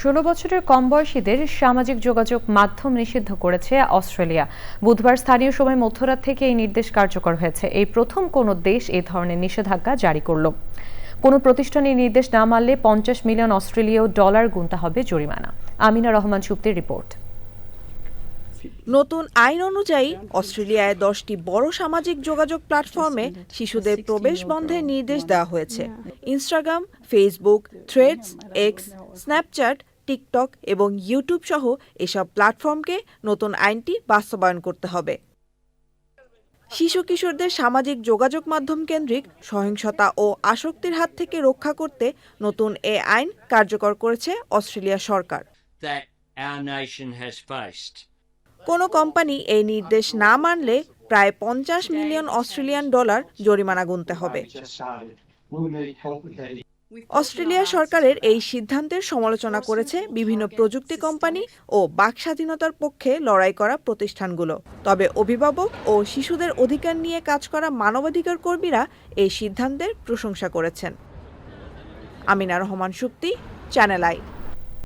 ষোলো বছরের কম বয়সীদের সামাজিক যোগাযোগ মাধ্যম নিষিদ্ধ করেছে অস্ট্রেলিয়া। বুধবার স্থানীয় সময় মধ্যরাত থেকে এই নির্দেশ কার্যকর হয়েছে। এই প্রথম কোনো দেশ এই ধরনের নিষেধাজ্ঞা জারি করল। কোনো প্রতিষ্ঠান এই নির্দেশ না মানলে পঞ্চাশ মিলিয়ন অস্ট্রেলীয় ডলার গুনতে হবে জরিমানা। আমিনা রহমান চুক্তির রিপোর্ট। নতুন আইন অনুযায়ী অস্ট্রেলিয়ায় দশটি বড় সামাজিক যোগাযোগ প্ল্যাটফর্মে শিশুদের প্রবেশ বন্ধের নির্দেশ দেওয়া হয়েছে। Instagram, Facebook, Threads, X, Snapchat TikTok এবং ইউটিউব সহ এসব প্ল্যাটফর্মকে নতুন আইনটি বাস্তবায়ন করতে হবে। শিশু কিশোরদের সামাজিক যোগাযোগ মাধ্যম কেন্দ্রিক সহিংসতা ও আসক্তির হাত থেকে রক্ষা করতে নতুন এ আইন কার্যকর করেছে অস্ট্রেলিয়া সরকার. কোনো কোম্পানি এই নির্দেশ না মানলে প্রায় পঞ্চাশ মিলিয়ন অস্ট্রেলিয়ান ডলার জরিমানা গুনতে হবে। অস্ট্রেলিয়া সরকারের এই সিদ্ধান্তের সমালোচনা করেছে বিভিন্ন প্রযুক্তি কোম্পানি ও বাক স্বাধীনতার পক্ষে লড়াই করা প্রতিষ্ঠানগুলো। তবে অভিভাবক ও শিশুদের অধিকার নিয়ে কাজ করা মানবাধিকার কর্মীরা এই সিদ্ধান্তের প্রশংসা করেছেন। Amina Rahman Shakti channel I.